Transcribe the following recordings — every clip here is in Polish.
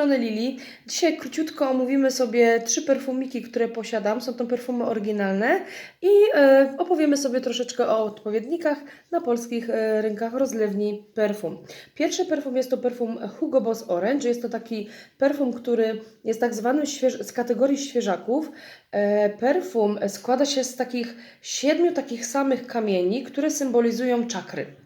strony Lili. Dzisiaj króciutko omówimy sobie trzy perfumiki, które posiadam. Są to perfumy oryginalne i e, opowiemy sobie troszeczkę o odpowiednikach na polskich e, rynkach rozlewni perfum. Pierwszy perfum jest to perfum Hugo Boss Orange. Jest to taki perfum, który jest tak zwany z kategorii świeżaków. E, perfum składa się z takich siedmiu takich samych kamieni, które symbolizują czakry.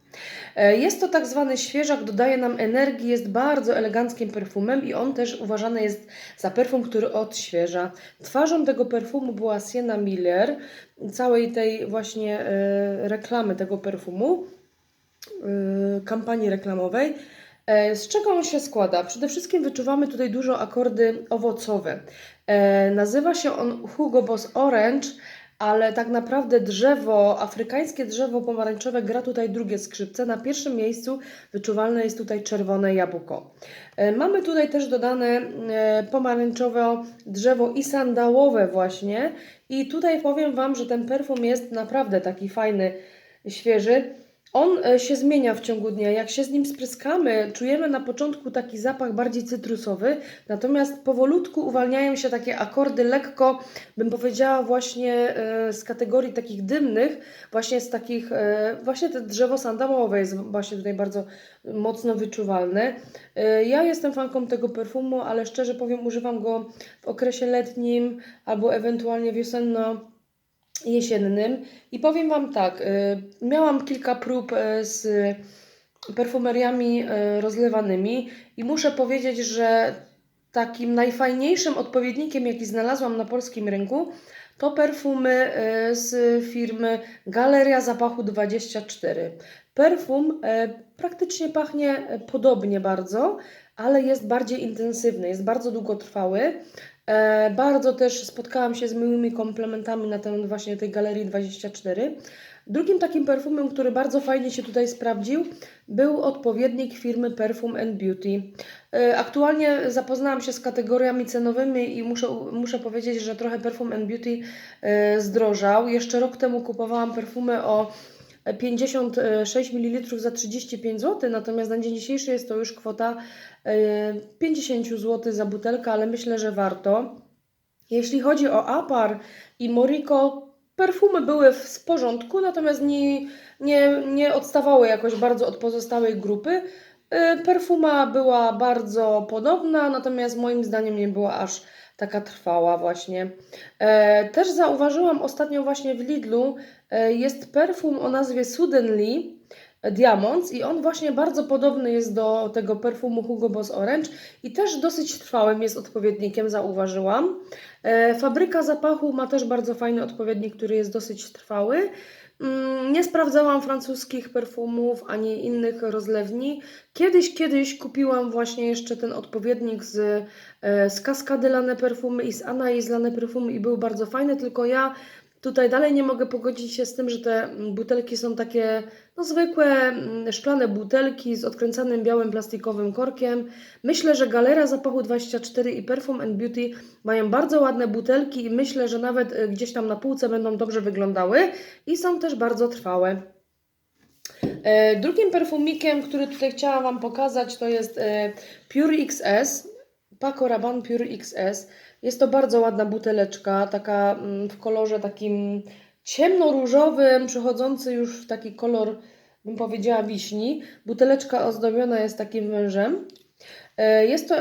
E, Jest to tak zwany świeżak, dodaje nam energii, jest bardzo eleganckim perfumem i on też uważany jest za perfum, który odświeża. Twarzą tego perfumu była Sienna Miller, całej tej właśnie e, reklamy tego perfumu, e, kampanii reklamowej. Z czego on się składa? Przede wszystkim wyczuwamy tutaj dużo akordy owocowe. Nazywa się on Hugo Boss Orange, ale tak naprawdę drzewo, afrykańskie drzewo pomarańczowe gra tutaj drugie skrzypce. Na pierwszym miejscu wyczuwalne jest tutaj czerwone jabłko. E, Mamy tutaj też dodane e, pomarańczowe drzewo i sandałowe właśnie. I tutaj powiem Wam, że ten perfum jest naprawdę taki fajny, świeży. On e, się zmienia w ciągu dnia. Jak się z nim spryskamy, czujemy na początku taki zapach bardziej cytrusowy, natomiast powolutku uwalniają się takie akordy lekko, bym powiedziała właśnie e, z kategorii takich dymnych, właśnie z takich, e, właśnie te drzewo sandałowe jest właśnie tutaj bardzo mocno wyczuwalne. Ja jestem fanką tego perfumu, ale szczerze powiem, używam go w okresie letnim albo ewentualnie wiosenno jesiennym. I powiem Wam tak, y, miałam kilka prób y, z perfumeriami y, rozlewanymi i muszę powiedzieć, że takim najfajniejszym odpowiednikiem, jaki znalazłam na polskim rynku, to perfumy z firmy Galeria Zapachu 24. Perfum praktycznie pachnie podobnie bardzo, ale jest bardziej intensywny, jest bardzo długotrwały. E, bardzo też spotkałam się z miłymi komplementami na temat właśnie tej Galerii 24. Drugim takim perfumem, który bardzo fajnie się tutaj sprawdził, był odpowiednik firmy Perfume and Beauty. E, Aktualnie zapoznałam się z kategoriami cenowymi i muszę, muszę powiedzieć, że trochę Perfume and Beauty e, zdrożał. Jeszcze rok temu kupowałam perfumy o 56 ml za 35 zł, natomiast na dzień dzisiejszy jest to już kwota e, 50 zł za butelkę, ale myślę, że warto. Jeśli chodzi o Apar i Moriko, perfumy były w porządku, natomiast nie, nie, nie odstawały jakoś bardzo od pozostałej grupy. E, Perfuma była bardzo podobna, natomiast moim zdaniem nie była aż taka trwała właśnie. E, Też zauważyłam ostatnio właśnie w Lidlu e, jest perfum o nazwie Suddenly Diamonds i on właśnie bardzo podobny jest do tego perfumu Hugo Boss Orange i też dosyć trwałym jest odpowiednikiem, zauważyłam. E, Fabryka zapachu ma też bardzo fajny odpowiednik, który jest dosyć trwały. Mm, Nie sprawdzałam francuskich perfumów ani innych rozlewni. Kiedyś, kiedyś kupiłam właśnie jeszcze ten odpowiednik z, e, z Cascade Lane Perfumy i z Anaïs Lane Perfumy i był bardzo fajny, tylko ja tutaj dalej nie mogę pogodzić się z tym, że te mm, butelki są takie no, zwykłe, mm, szklane butelki z odkręcanym białym plastikowym korkiem. Myślę, że Galera Zapachu 24 i Perfume and Beauty mają bardzo ładne butelki i myślę, że nawet e, gdzieś tam na półce będą dobrze wyglądały i są też bardzo trwałe. E, Drugim perfumikiem, który tutaj chciałam Wam pokazać, to jest e, Pure XS, Paco Rabanne Pure XS. Jest to bardzo ładna buteleczka, taka mm, w kolorze takim ciemnoróżowym, przechodzący już w taki kolor, bym powiedziała, wiśni. Buteleczka ozdobiona jest takim wężem. E, Jest to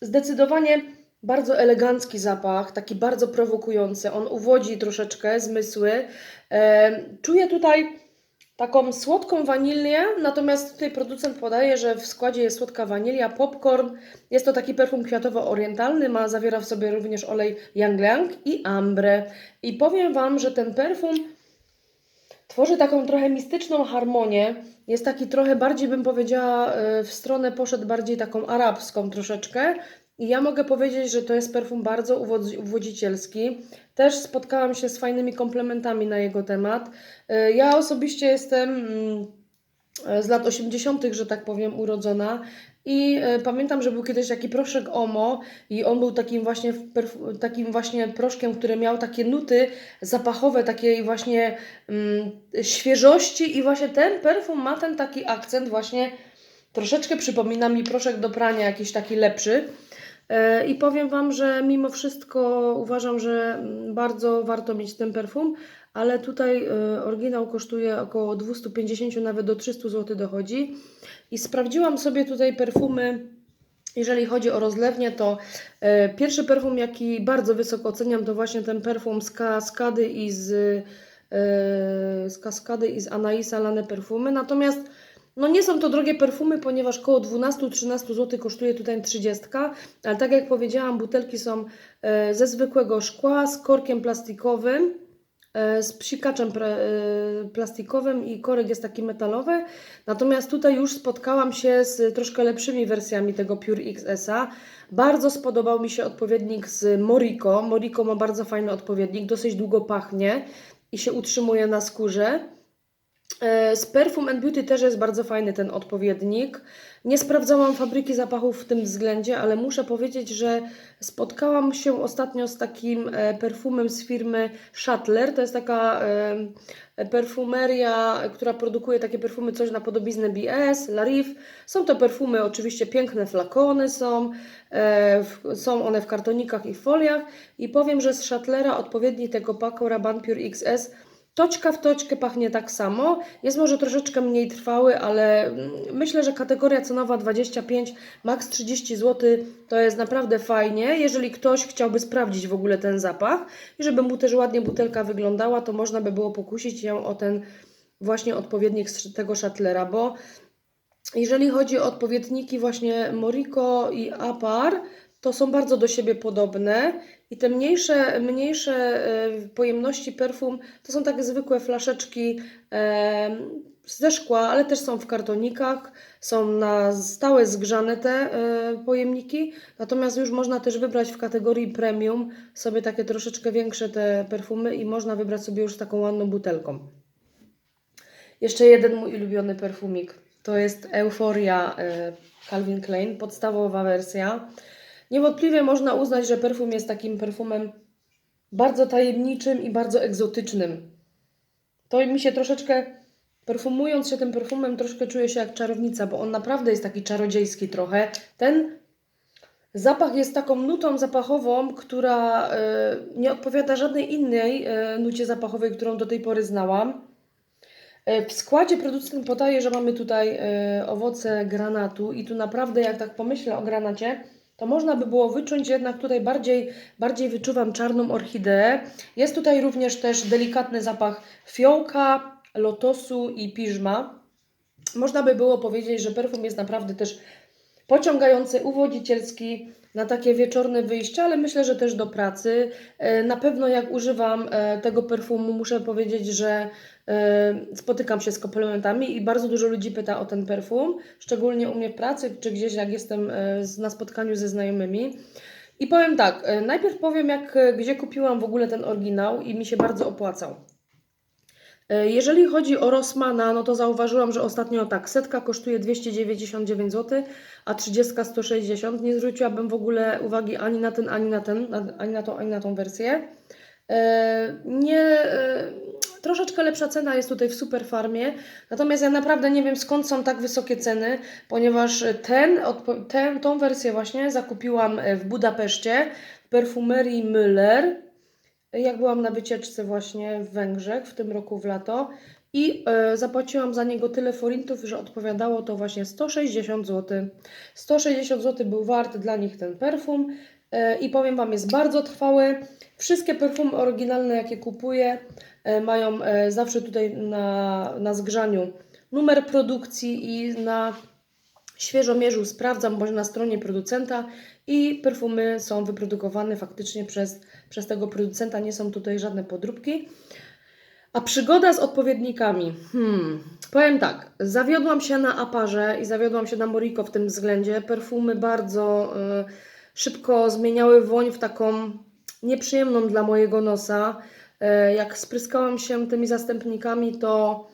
zdecydowanie bardzo elegancki zapach, taki bardzo prowokujący. On uwodzi troszeczkę zmysły. E, Czuję tutaj taką słodką wanilię, natomiast tutaj producent podaje, że w składzie jest słodka wanilia, popcorn. Jest to taki perfum kwiatowo-orientalny, ma, zawiera w sobie również olej ylang i ambre. I powiem Wam, że ten perfum tworzy taką trochę mistyczną harmonię. Jest taki trochę bardziej, bym powiedziała, e, w stronę poszedł bardziej taką arabską troszeczkę. I ja mogę powiedzieć, że to jest perfum bardzo uwodzi- uwodzicielski. Też spotkałam się z fajnymi komplementami na jego temat. E, Ja osobiście jestem mm, e, z lat 80., że tak powiem, urodzona. I e, pamiętam, że był kiedyś taki proszek Omo i on był takim właśnie, takim właśnie proszkiem, który miał takie nuty zapachowe, takiej właśnie mm, świeżości i właśnie ten perfum ma ten taki akcent właśnie, troszeczkę przypomina mi proszek do prania, jakiś taki lepszy. E, I powiem Wam, że mimo wszystko uważam, że bardzo warto mieć ten perfum, ale tutaj e, oryginał kosztuje około 250, nawet do 300 zł dochodzi. I sprawdziłam sobie tutaj perfumy. Jeżeli chodzi o rozlewnię, to e, pierwszy perfum, jaki bardzo wysoko oceniam, to właśnie ten perfum z Kaskady i z, z Kaskady i z Anaisa Lane perfumy. Natomiast no nie są to drogie perfumy, ponieważ około 12-13 zł kosztuje tutaj 30, ale tak jak powiedziałam, butelki są e, ze zwykłego szkła, z korkiem plastikowym, e, z psikaczem e, plastikowym i korek jest taki metalowy. Natomiast tutaj już spotkałam się z troszkę lepszymi wersjami tego Pure XS-a. Bardzo spodobał mi się odpowiednik z Moriko. Moriko ma bardzo fajny odpowiednik, dosyć długo pachnie i się utrzymuje na skórze. E, Z Perfume and Beauty też jest bardzo fajny ten odpowiednik. Nie sprawdzałam fabryki zapachów w tym względzie, ale muszę powiedzieć, że spotkałam się ostatnio z takim e, perfumem z firmy Shuttler. To jest taka e, perfumeria, która produkuje takie perfumy, coś na podobiznę BS, Larif. Są to perfumy, oczywiście piękne flakony są, są one w kartonikach i foliach. I powiem, że z Shuttlera odpowiedni tego paku Rabanne Pure XS Toczka w toczkę pachnie tak samo. Jest może troszeczkę mniej trwały, ale mm, myślę, że kategoria cenowa 25, max 30 zł to jest naprawdę fajnie. Jeżeli ktoś chciałby sprawdzić w ogóle ten zapach i żeby mu też ładnie butelka wyglądała, to można by było pokusić się o ten właśnie odpowiednik tego Shutlera, bo jeżeli chodzi o odpowiedniki właśnie Moriko i Apar, to są bardzo do siebie podobne i te mniejsze, mniejsze e, pojemności perfum to są takie zwykłe flaszeczki e, ze szkła, ale też są w kartonikach, są na stałe zgrzane te e, pojemniki, natomiast już można też wybrać w kategorii premium sobie takie troszeczkę większe te perfumy i można wybrać sobie już taką ładną butelką. Jeszcze jeden mój ulubiony perfumik. To jest Euphoria e, Calvin Klein, podstawowa wersja. Niewątpliwie można uznać, że perfum jest takim perfumem bardzo tajemniczym i bardzo egzotycznym. To mi się troszeczkę, perfumując się tym perfumem, troszkę czuję się jak czarownica, bo on naprawdę jest taki czarodziejski trochę. Ten zapach jest taką nutą zapachową, która e, nie odpowiada żadnej innej e, nucie zapachowej, którą do tej pory znałam. E, W składzie producent podaje, że mamy tutaj owoce granatu i tu naprawdę jak tak pomyślę o granacie, to można by było wyczuć jednak tutaj bardziej, bardziej wyczuwam czarną orchideę. Jest tutaj również też delikatny zapach fiołka, lotosu i piżma. Można by było powiedzieć, że perfum jest naprawdę też pociągający, uwodzicielski na takie wieczorne wyjście, ale myślę, że też do pracy. E, Na pewno jak używam e, tego perfumu, muszę powiedzieć, że e, spotykam się z komplementami i bardzo dużo ludzi pyta o ten perfum, szczególnie u mnie w pracy, czy gdzieś jak jestem na spotkaniu ze znajomymi. I powiem tak, najpierw powiem jak, gdzie kupiłam w ogóle ten oryginał i mi się bardzo opłacał. E, Jeżeli chodzi o Rossmana, no to zauważyłam, że ostatnio tak, setka kosztuje 299 zł, a 30 160. Nie zwróciłabym w ogóle uwagi ani na ten, ani na ten, ani na tą, ani na tą wersję. E, Nie, e, troszeczkę lepsza cena jest tutaj w Superfarmie, natomiast ja naprawdę nie wiem skąd są tak wysokie ceny, ponieważ ten, ten, tą wersję właśnie zakupiłam w Budapeszcie w perfumerii Müller jak byłam na wycieczce właśnie w Węgrzech w tym roku w lato i e, zapłaciłam za niego tyle forintów, że odpowiadało to właśnie 160 zł. 160 zł był wart dla nich ten perfum e, i powiem Wam, jest bardzo trwały. Wszystkie perfumy oryginalne, jakie kupuję, e, mają e, zawsze tutaj na, na zgrzaniu numer produkcji i na świeżomierzu sprawdzam bądź na stronie producenta i perfumy są wyprodukowane faktycznie przez, przez tego producenta, nie są tutaj żadne podróbki. A przygoda z odpowiednikami. Hmm, powiem tak, zawiodłam się na Aparze i zawiodłam się na Moriko w tym względzie. Perfumy bardzo y, szybko zmieniały woń w taką nieprzyjemną dla mojego nosa. E, Jak spryskałam się tymi zastępnikami, to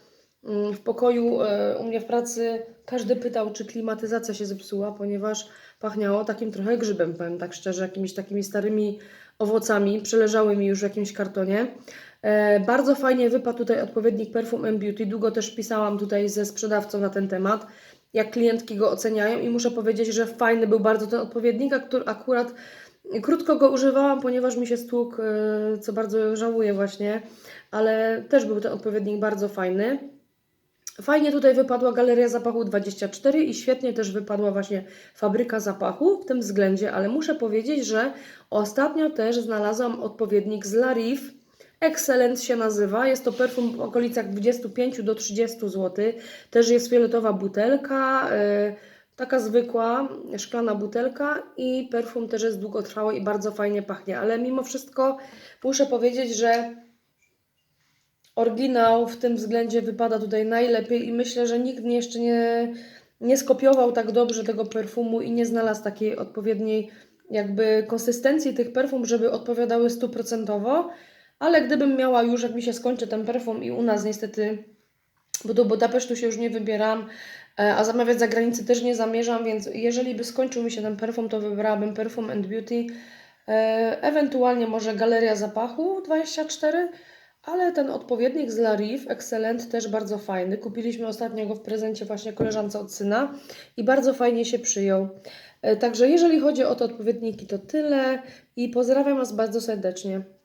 mm, w pokoju e, u mnie w pracy każdy pytał, czy klimatyzacja się zepsuła, ponieważ pachniało takim trochę grzybem, powiem tak szczerze, jakimiś takimi starymi owocami, przeleżałymi już w jakimś kartonie. E, bardzo fajnie wypadł tutaj odpowiednik Perfume and Beauty. Długo też pisałam tutaj ze sprzedawcą na ten temat. jak klientki go oceniają i muszę powiedzieć, że fajny był bardzo ten odpowiednik, który akurat krótko go używałam, ponieważ mi się stłukł, e, co bardzo żałuję właśnie, ale też był ten odpowiednik bardzo fajny. Fajnie tutaj wypadła Galeria Zapachu 24 i świetnie też wypadła właśnie Fabryka Zapachu w tym względzie, ale muszę powiedzieć, że ostatnio też znalazłam odpowiednik z Larif. Excellent się nazywa. Jest to perfum w okolicach 25 do 30 zł. Też jest fioletowa butelka, yy, taka zwykła, szklana butelka i perfum też jest długotrwały i bardzo fajnie pachnie, ale mimo wszystko muszę powiedzieć, że oryginał w tym względzie wypada tutaj najlepiej i myślę, że nikt jeszcze nie, nie skopiował tak dobrze tego perfumu i nie znalazł takiej odpowiedniej jakby konsystencji tych perfum, żeby odpowiadały stuprocentowo, ale gdybym miała już, jak mi się skończy ten perfum i u nas niestety, bo do Budapesztu się już nie wybieram, e, a zamawiać za granicę też nie zamierzam, więc jeżeli by skończył mi się ten perfum, to wybrałabym Perfum and Beauty, e, ewentualnie może Galeria Zapachu 24, ale ten odpowiednik z Larif, Excellent, też bardzo fajny. Kupiliśmy ostatnio go w prezencie właśnie koleżance od syna i bardzo fajnie się przyjął. E, Także jeżeli chodzi o te odpowiedniki, to tyle i pozdrawiam Was bardzo serdecznie.